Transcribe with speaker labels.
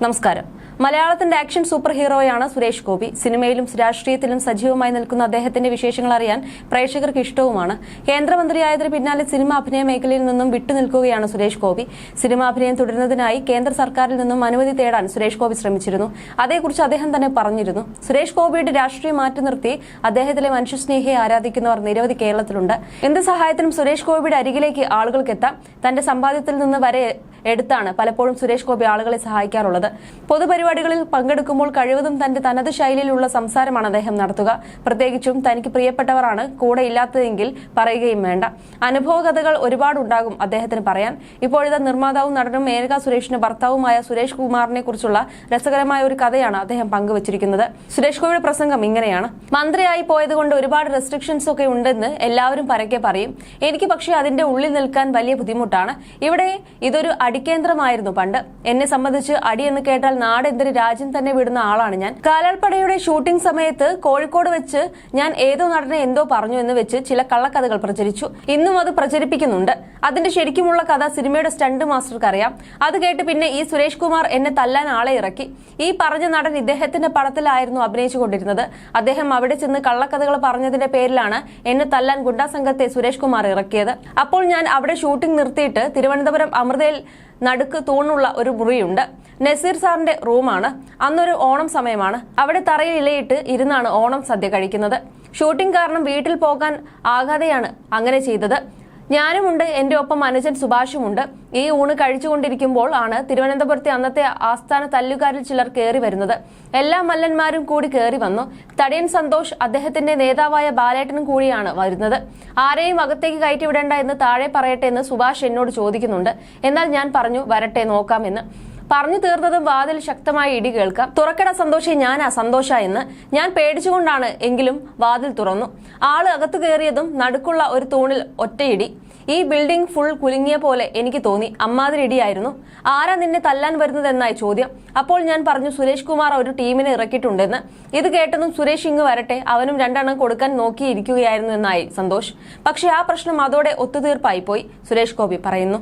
Speaker 1: നമസ്കാരം. മലയാളത്തിന്റെ action super ഹീറോയാണ് സുരേഷ് ഗോപി. സിനിമയിലും രാഷ്ട്രീയത്തിലും സജീവമായി നിൽക്കുന്ന അദ്ദേഹത്തിന്റെ വിശേഷങ്ങൾ അറിയാൻ പ്രേക്ഷകർക്ക് ഇഷ്ടവുമാണ്. കേന്ദ്രമന്ത്രിയായതിന് പിന്നാലെ സിനിമ അഭിനയ മേഖലയിൽ നിന്നും വിട്ടുനിൽക്കുകയാണ് സുരേഷ് ഗോപി. സിനിമ അഭിനയം തുടരുന്നതിനായി കേന്ദ്ര സർക്കാരിൽ നിന്നും അനുമതി തേടാൻ സുരേഷ് ഗോപി ശ്രമിച്ചിരുന്നു. അതേക്കുറിച്ച് അദ്ദേഹം തന്നെ പറഞ്ഞിരുന്നു. സുരേഷ് ഗോപിയുടെ രാഷ്ട്രീയം മാറ്റി നിർത്തി അദ്ദേഹത്തിലെ മനുഷ്യസ്നേഹിയെ ആരാധിക്കുന്നവർ നിരവധി കേരളത്തിലുണ്ട്. എന്ത് സഹായത്തിനും സുരേഷ് ഗോപിയുടെ അരികിലേക്ക് ആളുകൾക്കെത്താം തന്റെ സമ്പാദ്യത്തിൽ നിന്ന് വരെ എടുത്താണ് പലപ്പോഴും സുരേഷ് ഗോപി ആളുകളെ സഹായിക്കാറുള്ളത്. പൊതുപരിപാടികളിൽ പങ്കെടുക്കുമ്പോൾ കഴിവതും തന്റെ തനത് ശൈലിയിലുള്ള സംസാരമാണ് അദ്ദേഹം നടത്തുക. പ്രത്യേകിച്ചും തനിക്ക് പ്രിയപ്പെട്ടവരാണ് കൂടെ ഇല്ലാത്തതെങ്കിൽ പറയുകയും വേണ്ട. അനുഭവ കഥകൾ ഒരുപാടുണ്ടാകും അദ്ദേഹത്തിന് പറയാൻ. ഇപ്പോഴത്തെ നിർമ്മാതാവും നടനും മേനക സുരേഷിന്റെ ഭർത്താവുമായ സുരേഷ് കുമാറിനെ കുറിച്ചുള്ള രസകരമായ ഒരു കഥയാണ് അദ്ദേഹം പങ്കുവച്ചിരിക്കുന്നത്. സുരേഷ് ഗോപിയുടെ പ്രസംഗം ഇങ്ങനെയാണ്. മന്ത്രിയായി പോയതുകൊണ്ട് ഒരുപാട് റെസ്ട്രിക്ഷൻസ് ഒക്കെ ഉണ്ടെന്ന് എല്ലാവരും പരക്കെ പറയും. എനിക്ക് പക്ഷേ അതിന്റെ ഉള്ളിൽ നിൽക്കാൻ വലിയ ബുദ്ധിമുട്ടാണ്. ഇവിടെ ഇതൊരു അടിക്കേന്ദ്രമായിരുന്നു പണ്ട്. എന്നെ സംബന്ധിച്ച് അടി എന്ന് കേട്ടാൽ നാട് എന്തൊരു രാജ്യം തന്നെ വിടുന്ന ആളാണ് ഞാൻ. കാലാൾപ്പടയുടെ ഷൂട്ടിംഗ് സമയത്ത് കോഴിക്കോട് വെച്ച് ഞാൻ ഏതോ നടനെ എന്തോ പറഞ്ഞു എന്ന് വെച്ച് ചില കള്ളക്കഥകൾ പ്രചരിച്ചു. ഇന്നും അത് പ്രചരിപ്പിക്കുന്നുണ്ട്. അതിന്റെ ശരിക്കുമുള്ള കഥ സിനിമയുടെ സ്റ്റണ്ട് മാസ്റ്റർക്ക് അറിയാം അത് കേട്ട് പിന്നെ ഈ സുരേഷ് കുമാർ എന്നെ തല്ലാൻ ആളെ ഇറക്കി. ഈ പറഞ്ഞ നടൻ ഇദ്ദേഹത്തിന്റെ പടത്തിലായിരുന്നു അഭിനയിച്ചുകൊണ്ടിരുന്നത് അദ്ദേഹം അവിടെ ചെന്ന് കള്ളക്കഥകൾ പറഞ്ഞതിന്റെ പേരിലാണ് എന്നെ തല്ലാൻ ഗുണ്ടാ സംഘത്തെ സുരേഷ് കുമാർ ഇറക്കിയത്. അപ്പോൾ ഞാൻ അവിടെ ഷൂട്ടിംഗ് നിർത്തിയിട്ട് തിരുവനന്തപുരം അമൃതയിൽ നടുക്ക് തൂണുള്ള ഒരു മുറിയുണ്ട്. നസീർ സാറിന്റെ റൂമാണ്. അന്നൊരു ഓണം സമയമാണ്. അവിടെ തറയിൽ ഇലയിട്ട് ഇരുന്നാണ് ഓണം സദ്യ കഴിക്കുന്നത്. ഷൂട്ടിംഗ് കാരണം വീട്ടിൽ പോകാൻ ആകാതെയാണ് അങ്ങനെ ചെയ്തത്. ഞാനുമുണ്ട് എന്റെ ഒപ്പം അനുജൻ സുഭാഷുമുണ്ട്. ഈ ഊണ് കഴിച്ചുകൊണ്ടിരിക്കുമ്പോൾ ആണ് തിരുവനന്തപുരത്തെ അന്നത്തെ ആസ്ഥാന തല്ലുകാരിൽ ചിലർ കയറി വരുന്നത്. എല്ലാ മല്ലന്മാരും കൂടി കയറി വന്നു. തടിയൻ സന്തോഷ് അദ്ദേഹത്തിന്റെ നേതാവായ ബാലേട്ടനും കൂടിയാണ് വരുന്നത്. ആരെയും അകത്തേക്ക് കയറ്റിവിടേണ്ട എന്ന് താഴെ പറയട്ടെ എന്ന് സുഭാഷ് എന്നോട് ചോദിക്കുന്നുണ്ട്. എന്നാൽ ഞാൻ പറഞ്ഞു വരട്ടെ നോക്കാമെന്ന്. പറഞ്ഞു തീർന്നതും വാതിൽ ശക്തമായി ഇടി കേൾക്കാം. തുറക്കട സന്തോഷി ഞാനാ സന്തോഷ എന്ന് ഞാൻ പേടിച്ചുകൊണ്ടാണ് എങ്കിലും വാതിൽ തുറന്നു. ആൾ അകത്തു കയറിയതും നടുക്കുള്ള ഒരു തൂണിൽ ഒറ്റയിടി ഈ ബിൽഡിംഗ് ഫുൾ കുലുങ്ങിയ പോലെ എനിക്ക് തോന്നി. അമ്മാതിരി ഇടിയായിരുന്നു. ആരാ നിന്നെ തല്ലാൻ വരുന്നതെന്നായി ചോദ്യം. അപ്പോൾ ഞാൻ പറഞ്ഞു സുരേഷ് കുമാർ ഒരു ടീമിനെ ഇറക്കിയിട്ടുണ്ടെന്ന്. ഇത് കേട്ടതും സുരേഷ് ഇങ്ങ് വരട്ടെ. അവനും രണ്ടെണ്ണം കൊടുക്കാൻ നോക്കിയിരിക്കുകയായിരുന്നു എന്നായി സന്തോഷ്. പക്ഷെ ആ പ്രശ്നം അതോടെ ഒത്തുതീർപ്പായി പോയി സുരേഷ് ഗോപി പറയുന്നു.